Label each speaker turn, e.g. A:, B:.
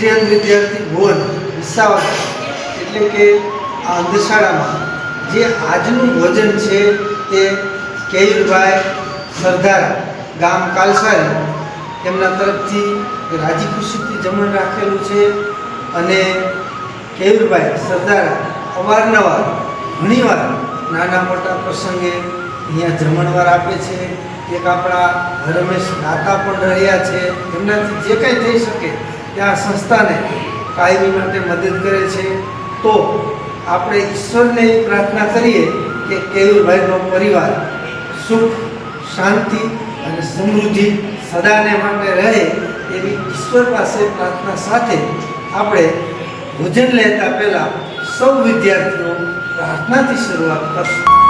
A: સ્ત્રીયન વિદ્યાર્થી ભુવન વિસાવદર એટલે કે આ અંધશાળામાં જે આજનું ભોજન છે તે કેયુરભાઈ સરદારા ગામ કાલસારી, એમના તરફથી રાજી ખુશીથી જમણ રાખેલું છે અને કેયુરભાઈ સરદારા અવારનવાર, ઘણીવાર નાના મોટા પ્રસંગે અહીંયા જમણવાર આપે છે. એક આપણા રમેશ દાતા પણ રહ્યા છે. એમનાથી જે કંઈ થઈ શકે તે આ સંસ્થાને કાયમી માટે મદદ કરે છે, તો આપણે ઈશ્વરને પ્રાર્થના કરીએ કે કેયુરભાઈનો પરિવાર સુખ, શાંતિ અને સમૃદ્ધિ સદાને માટે રહે એવી ઈશ્વર પાસે પ્રાર્થના સાથે આપણે ભોજન લેતા પહેલાં સૌ વિદ્યાર્થીઓ પ્રાર્થનાથી શરૂઆત કરશું.